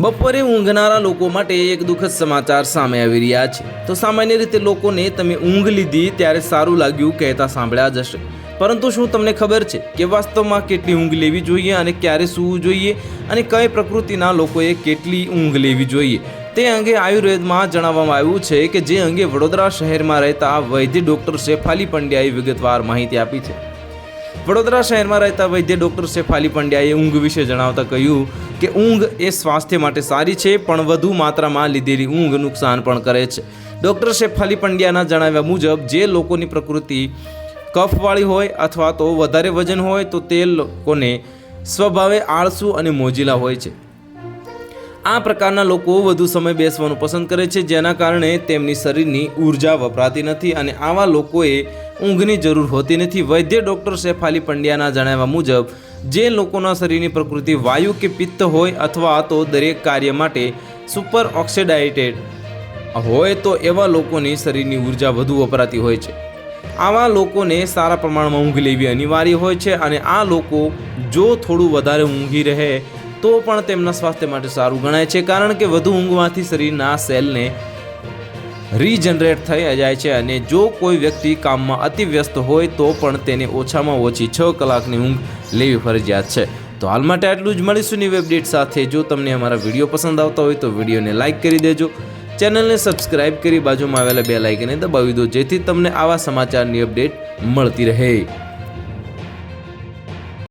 બપોરે ઊંઘનારા લોકો માટે એક દુઃખદ સમાચાર સામે આવી રહ્યા છે. તો સામાન્ય રીતે લોકોને તમે ઊંઘ લીધી ત્યારે સારું લાગ્યું કહેતા સાંભળ્યા જશે પરંતુ શું તમને ખબર છે કે વાસ્તવમાં કેટલી ઊંઘ લેવી જોઈએ અને ક્યારે સૂવું જોઈએ? અને કઈ પ્રકૃતિના લોકોએ કેટલી ઊંઘ લેવી જોઈએ? તે અંગે આયુર્વેદમાં જણાવવામાં આવ્યું છે કે જે અંગે વડોદરા શહેરમાં રહેતા વૈદ્ય ડૉક્ટર શેફાલી પંડ્યાએ વિગતવાર માહિતી આપી છે. વડોદરા શહેરમાં રહેતા વૈદ્ય ડૉક્ટર શેફાલી પંડ્યાએ ઊંઘ વિશે જણાવતા કહ્યું કે ઊંઘ એ સ્વાસ્થ્ય માટે સારી છે, પણ વધુ માત્રામાં લીધેલી ઊંઘ નુકસાન પણ કરે છે. ડૉક્ટર શેફાલી પંડ્યાના જણાવ્યા મુજબ, જે લોકોની પ્રકૃતિ કફવાળી હોય અથવા તો વધારે વજન હોય, તો તે લોકોને સ્વભાવે આળસુ અને મોજીલા હોય છે. આ પ્રકારના લોકો વધુ સમય બેસવાનું પસંદ કરે છે, જેના કારણે તેમની શરીરની ઊર્જા વપરાતી નથી અને આવા લોકોએ ઊંઘની જરૂર હોતી નથી. વૈદ્ય ડૉક્ટર શેફાલી પંડ્યાના જણાવ્યા મુજબ, જે લોકોના શરીરની પ્રકૃતિ વાયુ કે પિત્ત હોય અથવા તો દરેક કાર્ય માટે સુપર ઓક્સિડાઇટેડ હોય, તો એવા લોકોની શરીરની ઊર્જા વધુ વપરાતી હોય છે. આવા લોકોને સારા પ્રમાણમાં ઊંઘ લેવી અનિવાર્ય હોય છે અને આ લોકો જો થોડું વધારે ઊંઘી રહે, તો પણ તેમના સ્વાસ્થ્ય માટે સારું ગણાય છે. કારણ કે વધુ ઊંઘવાથી શરીરના સેલને રીજનરેટ થઈ જાય છે અને જો કોઈ વ્યક્તિ કામમાં અતિ વ્યસ્ત હોય તો પણ તેને ઓછામાં ઓછી છ કલાકની ઊંઘ લેવી ફરજિયાત છે. તો હાલ માટે આટલું જ. મળીશું નવી અપડેટ સાથે. જો તમને અમારા વીડિયો પસંદ આવતા હોય તો વિડીયોને લાઇક કરી દેજો. ચેનલને સબસ્ક્રાઇબ કરી બાજુમાં આવેલા બે લાઇકને દબાવી દો જેથી તમને આવા સમાચારની અપડેટ મળતી રહે.